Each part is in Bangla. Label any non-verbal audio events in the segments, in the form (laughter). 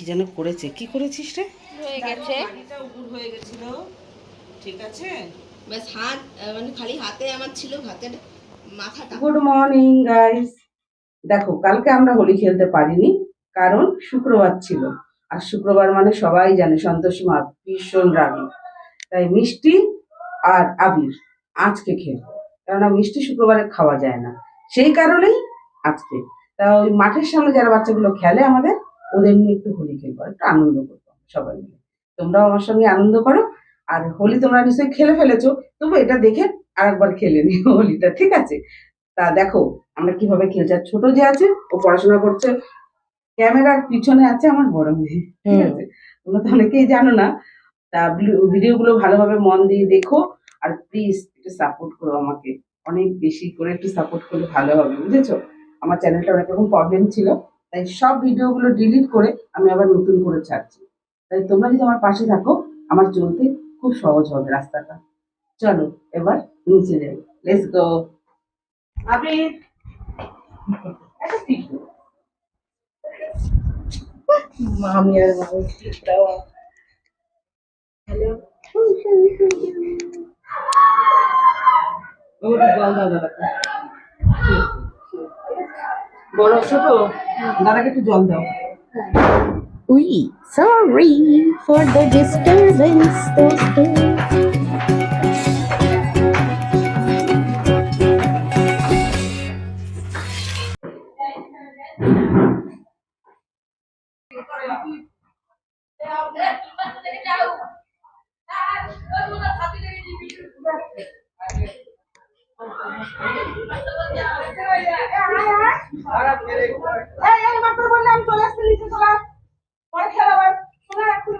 কি যেন করেছে? কি করেছিস রে? হয়ে গেছে। পানিটা উপুর হয়ে গেছিল। ঠিক আছে? ব্যাস হাত মানে খালি হাতে আমার ছিল হাতের মাথাটা। গুড মর্নিং গাইস দেখো কালকে আমরা হোলি খেলতে পারিনি কারণ শুক্রবার ছিল। আর শুক্রবার মানে সবাই জানে সন্তোষী মা ভীষণ রাগী। তাই মিষ্টি আর আবির আজকে খেলব। কেননা মিষ্টি শুক্রবারে খাওয়া যায় না। সেই কারণেই আজকে। তা ওই মাঠের সামনে যারা বাচ্চাগুলো খেলে আমাদের ওদের নিয়ে একটু হোলি খেলব একটু আনন্দ করব সবাই মিলে। তোমরাও আমার সঙ্গে আনন্দ করো আর হোলি তোমরা নিশ্চয়ই খেলে ফেলেছো তবু এটা দেখে আরেকবার খেলে নিও (laughs) হোলিটা ঠিক আছে? তা দেখো আমরা কীভাবে খেলছি আর ছোট যে আছে ও পড়াশোনা করছে ক্যামেরার পিছনে আছে আমার বড় মেয়ে ঠিক আছে? তোমরা তো অনেকেই জানো না তা ভিডিও গুলো ভালোভাবে মন দিয়ে দেখো আর প্লিজ একটু সাপোর্ট করো আমাকে অনেক বেশি করে একটু সাপোর্ট করলে ভালো হবে বুঝেছ? আমার চ্যানেলটা অনেক রকম প্রবলেম ছিল। তাই সব ভিডিওগুলো ডিলিট করে আমি আবার নতুন করে ছাড়ছি। তাই তোমরা যদি আমার পাশে থাকো আমার চলতে খুব সহজ হবে রাস্তাটা। চলো এবার নিচে যাই। লেটস গো একটা মামি আর মামি হ্যালো বড় ছোট? দাদাকে একটু জল দাও। We sorry for the disturbance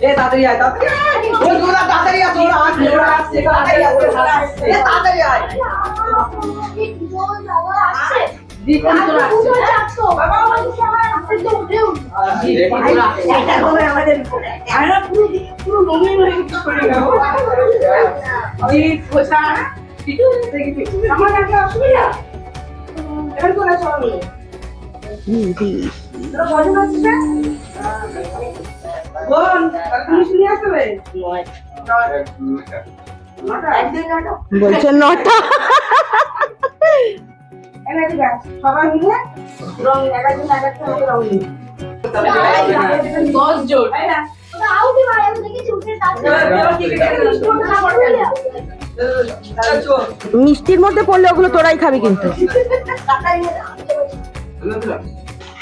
এ তাড়াতাড়ি আয় তাড়াতাড়ি আয়। ওই গোলা তাড়াতাড়ি আসো ওরা আসছে ওরা আসছে তাড়াতাড়ি আয় ওরা আসছে এ তাড়াতাড়ি আয়। অসুবিধা বলছে নটা। সবাই মিলে রং একজন এক একটা রং দিবে? দশ জন মিষ্টির মধ্যে পড়লে ওগুলো তোরাই খাবি কিন্তু। (laughs)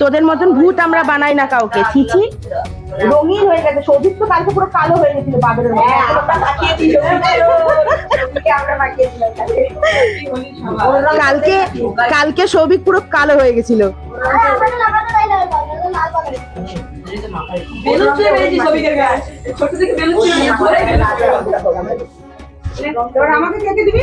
তোদের মতন ভূত আমরা বানাই না কাউকে ছিছি রঙিন হয়ে গেছে সৌভিক তো কালকে পুরো কালো হয়ে গেছিল বাদরের মতো কালকে। কালকে সৌভিক পুরো কালো হয়ে গেছিল। ধরে এবার আমাকে কে দিবি?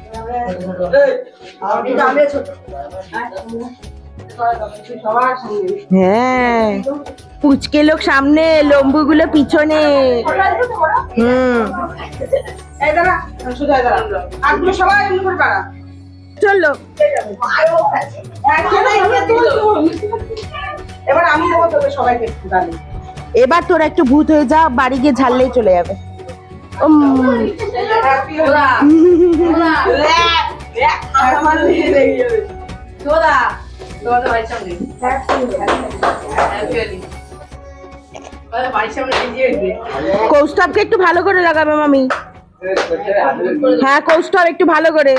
হ্যাঁ। পুচকে লোক সামনে লম্বুগুলো পিছনে। হুম। চল। তো। এবার আমি দেবো সবাইকে এবার তোরা একটু ভূত হয়ে যা বাড়ি গিয়ে ঝাললেই চলে যাবে। কৌস্তবকে একটু ভালো করে লাগাবে, মামি। হ্যাঁ কৌস্তব, একটু ভালো করে।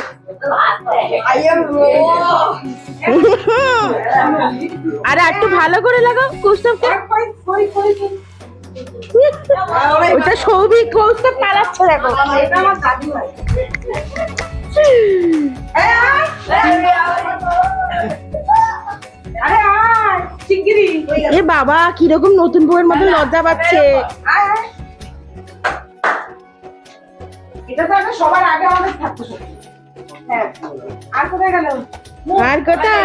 আরে, একটু ভালো করে লাগাও কৌস্তবকে। ওটা সৌভিক কৌস্তব পালাচ্ছে দেখো। এ বাবা, কীরকম নতুন বউয়ের মতো লজ্জা পাচ্ছে। আর কোথায়? আর কোথায়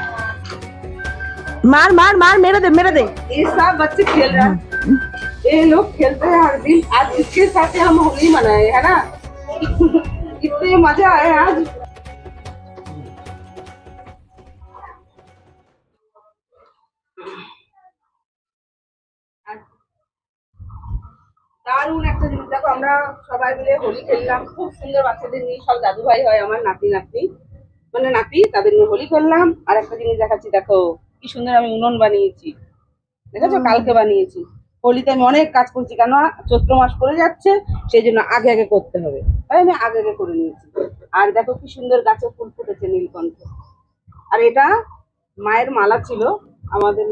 এই, মার মার মার মেরে দে মেরে দে ये सब बच्चे खेल रहे हैं ये लोग खेलते हैं हर दिन आज इसके साथ हम होली मनाए है ना (laughs) कितने मजा आए आज দারুণ একটা জিনিস দেখো আমরা সবাই মিলে হোলি খেললাম খুব সুন্দর বাচ্চাদের নিয়ে সব দাদু ভাই হয় আমার নাতি নাতনি মানে নাতি তাদের নিয়ে হোলি খেললাম আর একটা জিনিস দেখাচ্ছি দেখো কি সুন্দর আমি উনুন বানিয়েছি। দেখেছ? কালকে বানিয়েছি। হোলিতে আমি অনেক কাজ করছি কেন চৈত্র মাস পড়ে যাচ্ছে সেই জন্য আগে আগে করতে হবে। তাই আমি আগে আগে করে নিয়েছি। আর দেখো কি সুন্দর গাছে ফুল ফুটেছে নীলকণ্ঠ। আর এটা মায়ের মালা ছিল আমাদের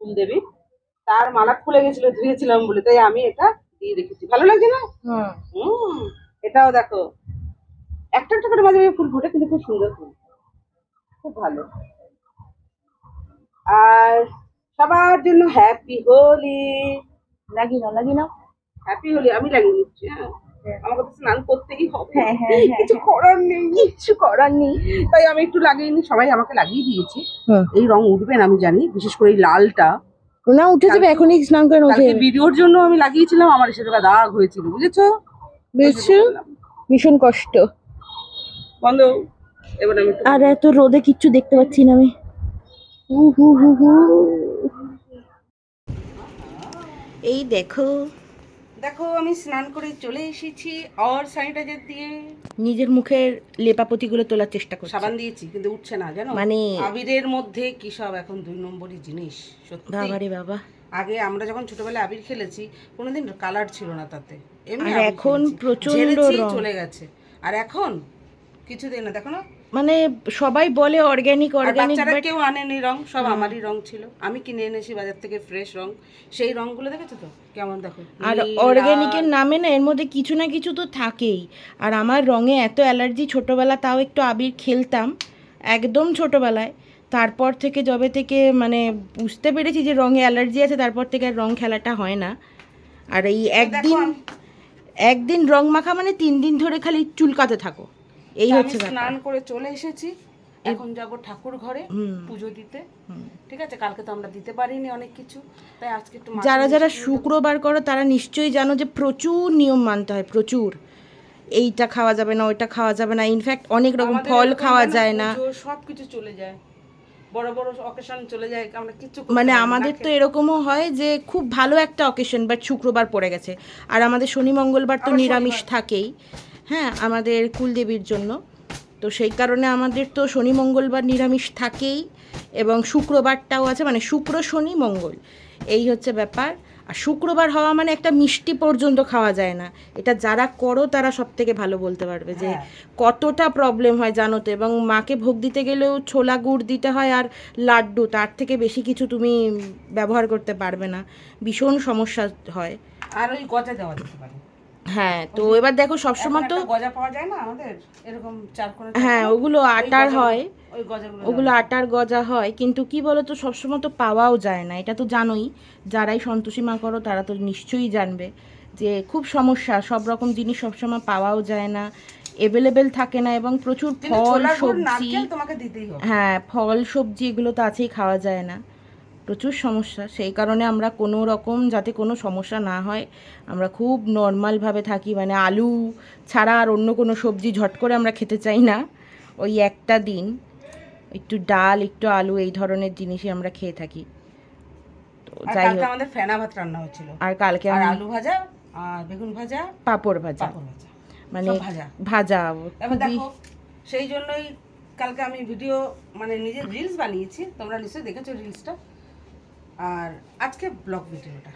কুলদেবী তার মালা খুলে গেছিল ধুয়েছিলাম বলে তাই আমি এটা দিয়ে রেখেছি। ভালো লাগছে না? হুম। এটাও দেখো। একটা একটা করে মাঝে মাঝে ফুল ফুটে কিন্তু খুব সুন্দর ফুল। খুব ভালো। আর সবার জন্য হ্যাপি হোলি। লাগি না লাগি না হ্যাপি হোলি আমি লাগিয়ে নিচ্ছি হ্যাঁ? আমাকে তো স্নান করতেই হবে। হ্যাঁ, হ্যাঁ, হ্যাঁ, কিছু করার নেই। কিচ্ছু করার নেই। তাই আমি একটু লাগিয়ে নি সবাই আমাকে লাগিয়ে দিয়েছে। এই রং উঠবে না আমি জানি বিশেষ করে এই লালটা। না উঠে যাবে এখনই স্নান করে কালকে ভিডিওর জন্য আমি লাগিয়েছিলাম আমার এসে দাগ হয়েছিল বুঝেছ? বুঝছ ভীষণ কষ্ট। বন্ধ এবার আমি আর এত রোদে কিচ্ছু দেখতে পাচ্ছি না আমি। এই দেখো। দেখো আমি স্নান করে চলে এসেছি আর স্যানিটাইজার দিয়ে নিজের মুখের লেপাপতিগুলো তোলার চেষ্টা করছি। সাবান দিয়েছি কিন্তু উঠছে না জানো? মানে- আবিরের মধ্যে কি সব এখন দুই নম্বরই জিনিস সত্যি। বাবারে বাবা। আগে আমরা যখন ছোটবেলায় আবির খেলেছি কোনোদিন কালার ছিল না তাতে। এমনি এখন রং। চলে গেছে। আর এখন কিছু দেয় না দেখো না মানে সবাই বলে অর্গানিক আর অর্গানিক বাট কেউ আনেনি রং সব আমারই রং ছিল। আমি কিনে এনেছি বাজার থেকে ফ্রেশ রং। সেই রংগুলো দেখেছ তো? কেমন দেখো? আর নীল, অর্গানিকের নামে না এর মধ্যে কিছু না কিছু তো থাকেই। আর আমার রঙে এত অ্যালার্জি ছোটোবেলা তাও একটু আবির খেলতাম একদম ছোটোবেলায়। তারপর থেকে যবে থেকে মানে বুঝতে পেরেছি যে রঙে অ্যালার্জি আছে তারপর থেকে আর রং খেলাটা হয় না। আর এই একদিন একদিন রং মাখা মানে তিন দিন ধরে খালি চুলকাতে থাকো। এই হচ্ছে স্নান করে চলে এসেছি। এখন যাব ঠাকুর ঘরে পুজো দিতে। ঠিক আছে? কালকে তো আমরা দিতে পারিনি অনেক কিছু তাই আজকে একটু যারা যারা শুক্রবার করো তারা নিশ্চয়ই জানো যে প্রচুর নিয়ম মানতে হয় প্রচুর। এইটা খাওয়া যাবে না ওইটা খাওয়া যাবে না। ইনফ্যাক্ট অনেক রকম ফল খাওয়া যায় না। সব কিছু চলে যায়। বড় বড় অকেশন চলে যায় আমরা কিছু মানে আমাদের তো এরকমও হয় যে খুব ভালো একটা অকেশন বাট শুক্রবার পড়ে গেছে। আর আমাদের শনি মঙ্গলবার তো নিরামিষ থাকেই। হ্যাঁ আমাদের কুলদেবীর জন্য। তো সেই কারণে আমাদের তো শনি মঙ্গলবার নিরামিষ থাকেই এবং শুক্রবারটাও আছে মানে শুক্র শনি মঙ্গল। এই হচ্ছে ব্যাপার। আর শুক্রবার হওয়া মানে একটা মিষ্টি পর্যন্ত খাওয়া যায় না। এটা যারা করো তারা সব থেকে ভালো বলতে পারবে যে হ্যাঁ। কতটা প্রবলেম হয় জানো তো? এবং মাকে ভোগ দিতে গেলেও ছোলা গুড় দিতে হয় আর লাড্ডু তার থেকে বেশি কিছু তুমি ব্যবহার করতে পারবে না। ভীষণ সমস্যা হয়। আর ওই গজা দেওয়া যেতে পারে। হ্যাঁ তো এবার দেখো সবসময় এখন তো গজা পাওয়া যায় না আমাদের? এরকম চার করে হ্যাঁ ওগুলো আটার হয়। ওগুলো আটার গজা হয় কিন্তু কি বলো তো সবসময় তো পাওয়াও যায় না। এটা তো জানোই যারাই সন্তোষী মা করো তারা তো নিশ্চয়ই জানবে যে খুব সমস্যা সব রকম জিনিস সবসময় পাওয়াও যায় না অ্যাভেলেবেল থাকে না এবং প্রচুর ফল সবজি হ্যাঁ ফল সবজি এগুলো তো আছেই খাওয়া যায় না। প্রচুর সমস্যা। সেই কারণে আমরা কোনো রকম যাতে কোনো সমস্যা না হয় আমরা খুব নর্মালভাবে থাকি। মানে আলু ছাড়া আর অন্য কোনো সবজি ঝট করে আমরা খেতে চাই না। ওই একটা দিন একটু ডাল একটু আলু এই ধরনের জিনিসই আমরা খেয়ে থাকি। তো যাই হোক। আমাদের ফেনা ভাত রান্না হয়েছিল আর কালকে আর আলু ভাজা আর বেগুন ভাজা পাঁপড় ভাজা। মানে ভাজা। ভাজা। খুবই সেই জন্যই কালকে আমি ভিডিও মানে নিজের রিলস বানিয়েছি। তোমরা নিশ্চয়ই দেখেছ রিলসটা আর আজকে ব্লগ ভিডিওটা।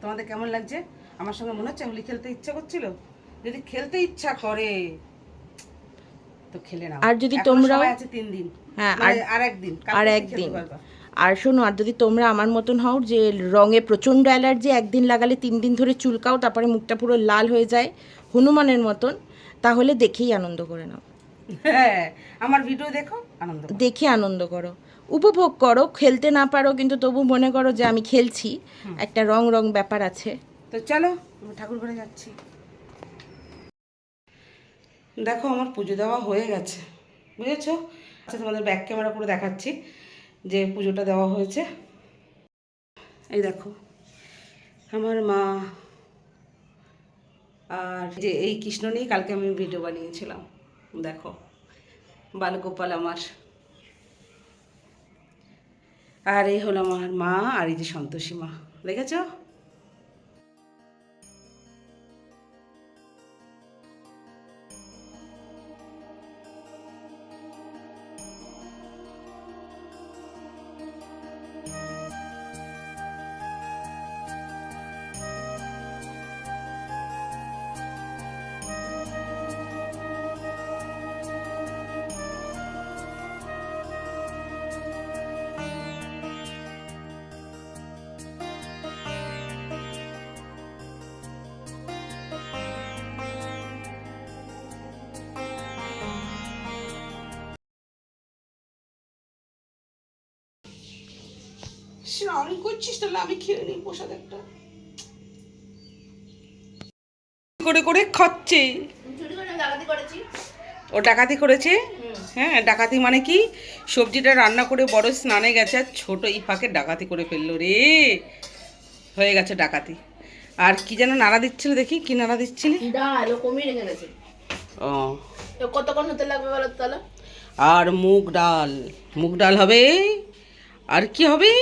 তোমাদের কেমন লাগছে? আমার সঙ্গে মনে হচ্ছে হোলি খেলতে ইচ্ছা করছিল। যদি খেলতে ইচ্ছা করে তো খেলে নাও। আর যদি তোমরাও- আছে তিন দিন। হ্যাঁ, মানে আর- আর একদিন আর একদিন। আর শোনো আর যদি তোমরা আমার মতন হও যে রঙে প্রচণ্ড অ্যালার্জি একদিন লাগালে তিন দিন ধরে চুলকাও তারপরে মুখটা পুরো লাল হয়ে যায় হনুমানের মতন তাহলে দেখেই আনন্দ করে নাও। হ্যাঁ আমার ভিডিও দেখো আনন্দ দেখে আনন্দ করো। উপভোগ করো খেলতে না পারো কিন্তু তবু মনে করো যে আমি খেলছি। একটা রং রং ব্যাপার আছে। তো চলো আমি ঠাকুর ঘরে যাচ্ছি। দেখো আমার পুজো দেওয়া হয়ে গেছে। বুঝেছ? আচ্ছা তোমাদের ব্যাক ক্যামেরা করে দেখাচ্ছি যে পুজোটা দেওয়া হয়েছে। এই দেখো আমার মা আর যে এই কৃষ্ণ নিয়ে কালকে আমি ভিডিও বানিয়েছিলাম। দেখো বালগোপাল আমার। আর এই হলো আমার মা আর এই যে সন্তোষী মা দেখেছ? স্নান করছিস তাহলে আমি খেয়ে নিই প্রসাদ একটা। করে করে খাচ্ছে। ও ডাকাতি করেছে? হ্যাঁ ডাকাতি মানে কি? সবজিটা রান্না করে বড় স্নানে গেছে আর ছোট এই ফাঁকে ডাকাতি করে ফেলল রে। হয়ে গেছে ডাকাতি। আর কি যেন নাড়া দিচ্ছিল দেখি কি নাড়া দিচ্ছিলি? ডাল ও গেছে। ও। তো কতক্ষণ হতে লাগবে বলো তাহলে? আর মুগ ডাল। মুগ ডাল হবে? আর কি হবে?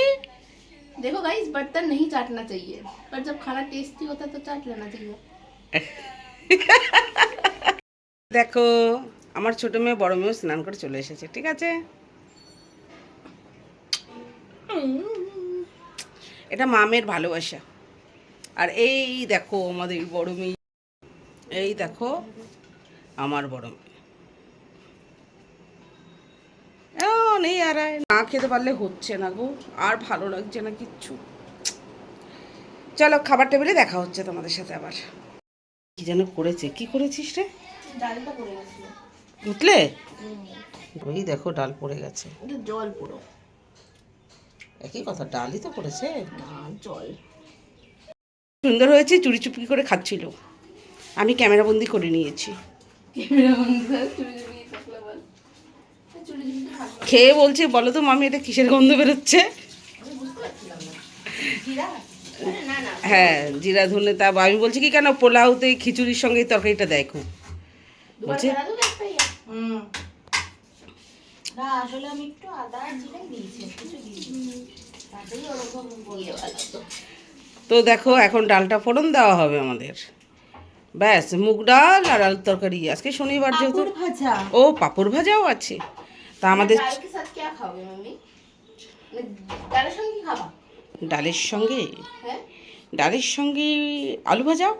देखो गाइस बर्तन नहीं चाटना चाहिए पर जब खाना टेस्टी होता है तो चाट लेना चाहिए দেখো আমার ছোট মেয়ে বড় মেয়েও স্নান করে চলে এসেছে ঠিক আছে এটা মামের ভালোবাসা আর এই দেখো আমাদের বড় মেয়ে এই দেখো আমার বড় মেয়ে নেই আর না খেতে পারলে হচ্ছে না গো আর ভালো লাগছে না কিচ্ছু। চলো খাবার টেবিলে দেখা হচ্ছে তোমাদের সাথে আবার। কি যেন করেছে কি করেছিস রে? ডালটা পড়ে গেছিল। উঠলে ওই দেখো ডাল পড়ে গেছে। জল পুরো। একই কথা ডালই তো পড়েছে? জল। সুন্দর হয়েছে চুরি চুপি করে খাচ্ছিল। আমি ক্যামেরা বন্দি করে নিয়েছি। ক্যামেরা চুরি চুরি থাকলে বল চুরি চুরি খেয়ে বলছে বলো তো মামি এটা কিসের গন্ধ বেরোচ্ছে? হ্যাঁ জিরা ধনে তা আমি বলছি কি কেন পোলাওতে খিচুড়ির সঙ্গে তরকারিটা দেয় খুব। বলছে? তো। দেখো এখন ডালটা ফোড়ন দেওয়া হবে আমাদের। ব্যাস মুগ ডাল আর আলুর তরকারি। আজকে শনিবার যেহেতু ও পাঁপড় ভাজাও আছে। তা আমাদের ডালের সঙ্গে ডালের সঙ্গে? আলু ভাজাও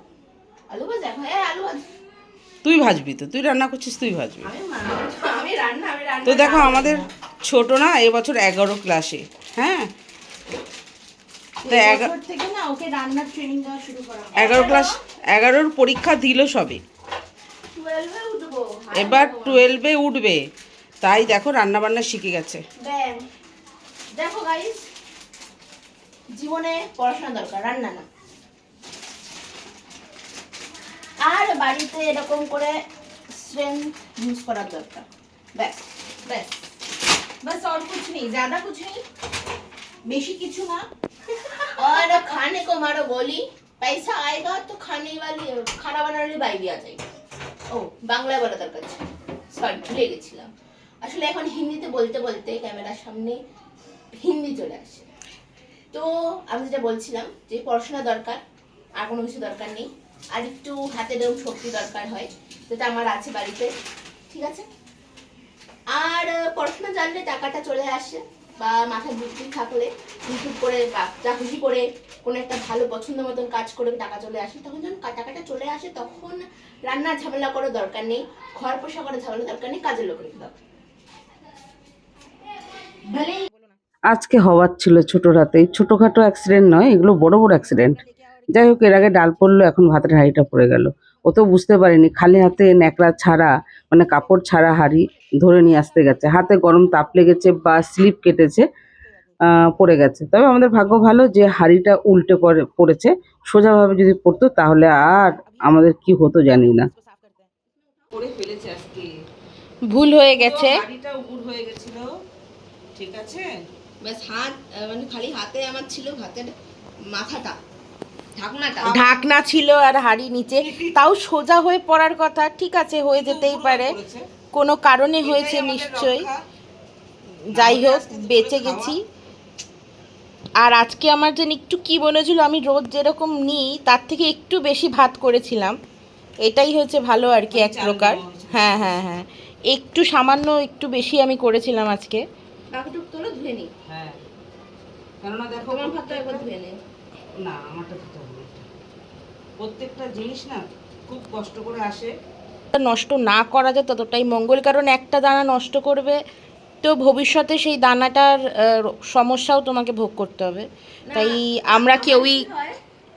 তুই ভাজবি তো তুই রান্না করছিস তুই ভাজবি। তো দেখো আমাদের ছোট না এবছর এগারো ক্লাসে হ্যাঁ? তো এগারো ক্লাস এগারোর পরীক্ষা দিল সবে। এবার টুয়েলভে উঠবে। তাই দেখো রান্না বান্না শিখে গেছে ব্যাং দেখো গাইস জীবনে পড়াশোনা দরকার রান্না না আর বাড়িতে এরকম করে স্ট্রেংথ ইউজ করার দরকার ব্যাস ব্যাস बस और कुछ नहीं ज्यादा कुछ नहीं বেশি কিছু না और खाने को मारो गोली पैसा आएगा तो खाने वाली खाना बनाने वाली बाई भी आ जाएगी ও বাংলায় বলা দরকার ছিল সরি ভুলে গেছিলাম আসলে এখন হিন্দিতে বলতে বলতে ক্যামেরার সামনে হিন্দি চলে আসে। তো আমি যেটা বলছিলাম যে পড়াশোনা দরকার, আর কোনো কিছু দরকার নেই। আর একটু হাতে দেওয়া শক্তি দরকার হয়, যেটা আমার আছে বাড়িতে, ঠিক আছে? আর পড়াশোনা জানলে টাকাটা চলে আসে, বা মাথায় বুদ্ধি থাকলে ইউটিউব করে বা খুশি করে কোনো একটা ভালো পছন্দ মতন কাজ করে টাকা চলে আসে, তখন যখন টাকাটা চলে আসে তখন রান্নার ঝামেলা করার দরকার নেই, ঘর পোষা করার ঝামেলা দরকার নেই, কাজের লোক রেখে দাও ভলেই আজকে হওয়ার ছিল ছোট রাতে। ছোটোখাটো অ্যাক্সিডেন্ট নয় এগুলো বড় বড় অ্যাক্সিডেন্ট যাই হোক এর আগে ডাল পড়ল এখন ভাতের হাঁড়িটা পড়ে গেল। ও তো বুঝতে পারেনি খালি হাতে ন্যাকড়া ছাড়া মানে কাপড় ছাড়া হাঁড়ি ধরে নিয়ে আসতে গেছে। হাতে গরম তাপ লেগেছে বা স্লিপ কেটেছে আহ, পড়ে গেছে। তবে আমাদের ভাগ্য ভালো যে হাঁড়িটা উল্টে পড়ে পড়েছে। সোজাভাবে যদি পড়তো তাহলে আর আমাদের কি হতো জানি না। পড়ে ফেলেছে আজকে ভুল হয়ে গেছে। হাঁড়িটা উপুর হয়ে গেছিল। ঠিক আছে? ব্যাস হাত মানে খালি হাতে আমার ছিল হাতের মাথাটা ঢাকনা ছিল আর হাড়ি নিচে। (laughs) তাও সোজা হয়ে পড়ার কথা ঠিক আছে হয়ে যেতেই পারে। কোনো কারণে হয়েছে নিশ্চয়ই। যাই হোক বেঁচে গেছি। আর আজকে আমার যেন একটু কি মনে হচ্ছিল আমি রোজ যেরকম নিই তার থেকে একটু বেশি ভাত করেছিলাম। এটাই হচ্ছে ভালো আর কি এক প্রকার। হ্যাঁ হ্যাঁ হ্যাঁ। একটু সামান্য একটু বেশি আমি করেছিলাম আজকে। বাকিটুক তোলো ধুয়ে নি হ্যাঁ। কেননা দেখো তোমার ভাতটা একবার ধুয়ে নে। না আমারটা হবে প্রত্যেকটা জিনিস না খুব কষ্ট করে আসে। নষ্ট না করা যায় ততটাই মঙ্গল কারণ একটা দানা নষ্ট করবে তো ভবিষ্যতে সেই দানাটার সমস্যাও তোমাকে ভোগ করতে হবে। তাই আমরা কেউই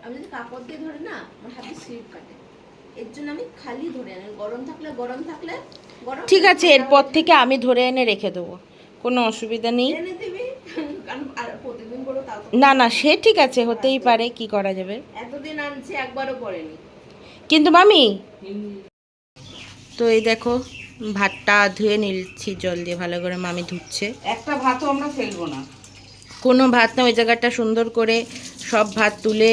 আমি যদি কাপড় দিয়ে ধরে না আমার হাতে স্লিপ কাটে। এর জন্য আমি খালি ধরে আনি। গরম থাকলে গরম থাকলে গরম ঠিক আছে এরপর থেকে আমি ধরে এনে রেখে দেবো। কোনো অসুবিধা নেই। না না সে ঠিক আছে হতেই পারে কি করা যাবে? এতদিন আনছে একবারও কিন্তু মামি? তো এই দেখো ভাতটা ধুয়ে নিচ্ছি জল দিয়ে ভালো করে মামি ধুচ্ছে। একটা ভাতও আমরা ফেলব না। কোনো ভাত না ওই জায়গাটা সুন্দর করে সব ভাত তুলে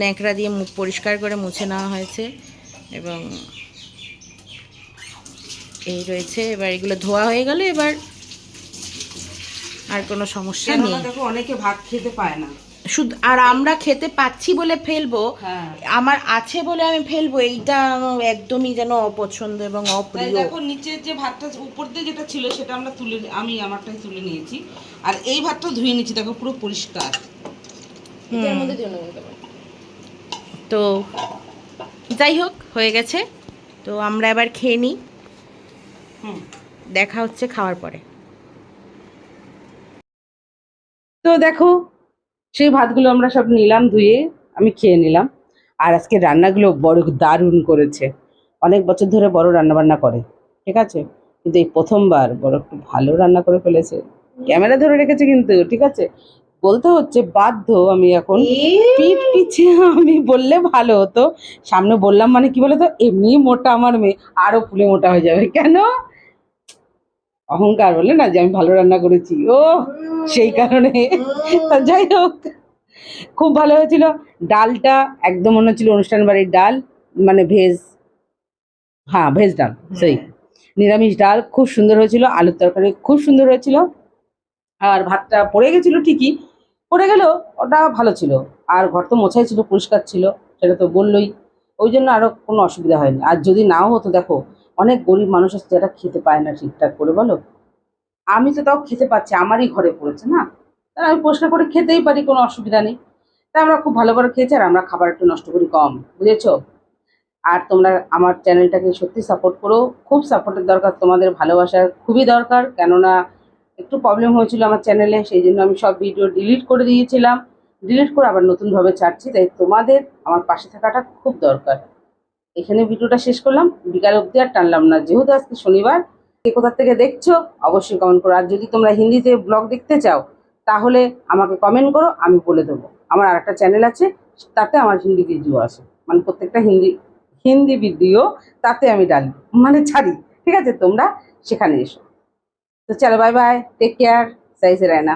ন্যাকড়া দিয়ে মুখ পরিষ্কার করে মুছে নেওয়া হয়েছে। এবং এই রয়েছে এবার এগুলো ধোয়া হয়ে গেলে এবার আর কোনো সমস্যা নেই। দেখো অনেকে ভাত খেতে পায় না। শুধু আর আমরা খেতে পাচ্ছি বলে ফেলব হ্যাঁ। আমার আছে বলে আমি ফেলব এইটা একদমই যেন অপছন্দ এবং অপ্রিয়। দেখো নিচের যে ভাতটা উপর দিয়ে যেটা ছিল সেটা আমরা তুলে আমি আমারটাই তুলে নিয়েছি। আর এই ভাতটা ধুয়ে নিয়েছি দেখো পুরো পরিষ্কার। তো যাই হোক হয়ে গেছে। তো আমরা এবার খেয়ে নিই। হুম। দেখা হচ্ছে খাওয়ার পরে। তো দেখো সেই ভাতগুলো আমরা সব নিলাম ধুয়ে আমি খেয়ে নিলাম। আর আজকে রান্নাগুলো বড় দারুণ করেছে। অনেক বছর ধরে বড় রান্না বান্না করে ঠিক আছে? কিন্তু এই প্রথমবার বড় একটু ভালো রান্না করে ফেলেছে। ক্যামেরা ধরে রেখেছে কিন্তু ঠিক আছে? বলতে হচ্ছে বাধ্য আমি এখন পিঠ পিছিয়ে আমি বললে ভালো হতো। সামনে বললাম মানে কি বলতো? এমনি মোটা আমার মেয়ে আরও ফুলে মোটা হয়ে যাবে। কেন? অহংকার বলে না যে আমি ভালো রান্না করেছি। ও, সেই কারণে। যাই হোক, খুব ভালো হয়েছিল। ডালটা একদম মনে হচ্ছিল অনুষ্ঠান বাড়ির ডাল মানে ভেজ। হ্যাঁ ভেজ ডাল, সেই। নিরামিষ ডাল খুব সুন্দর হয়েছিল, আলুর তরকারি খুব সুন্দর হয়েছিল। আর ভাতটা পড়ে গেছিল ঠিকই, পড়ে গেলেও ওটা ভালো ছিল। আর ঘর তো মোছাই ছিল, পরিষ্কার ছিল, সেটা তো বললোই। ওই জন্য আরও কোনো অসুবিধা হয়নি। আর যদি নাও হতো, দেখো অনেক গরিব মানুষ আছে যারা খেতে পায় না ঠিকঠাক করে, বলো? আমি তো তাও খেতে পাচ্ছি, আমারই ঘরে পড়েছে, না? তাহলে আমি পরিষ্কার করে খেতেই পারি, কোনো অসুবিধা নেই। তা আমরা খুব ভালো করে খেয়েছি আর আমরা খাবার একটু নষ্ট করি কম, বুঝেছ? আর তোমরা আমার চ্যানেলটাকে সত্যি সাপোর্ট করো, খুব সাপোর্টের দরকার, তোমাদের ভালোবাসার খুবই দরকার, কেননা একটু প্রবলেম হয়েছিল আমার চ্যানেলে সেই জন্য আমি সব ভিডিও ডিলিট করে দিয়েছিলাম। ডিলিট করে আবার নতুনভাবে ছাড়ছি, তাই তোমাদের আমার পাশে থাকাটা খুব দরকার। এখানে ভিডিওটা শেষ করলাম। বিকাল অবধি আর টানলাম না। যেহেতু আজকে শনিবার, কে কোথা থেকে দেখছ অবশ্যই কমেন্ট করো। আর যদি তোমরা হিন্দিতে ব্লগ দেখতে চাও, তাহলে আমাকে কমেন্ট করো, আমি বলে দেবো। আমার আরেকটা চ্যানেল আছে, তাতে আমার হিন্দি ভিডিও আছে মানে প্রত্যেকটা হিন্দি হিন্দি ভিডিও তাতে আমি ডালি মানে ছাড়ি। ঠিক আছে? তোমরা সেখানে এসো। তো চলো বাই বাই টেক কেয়ার সাইজে রায়না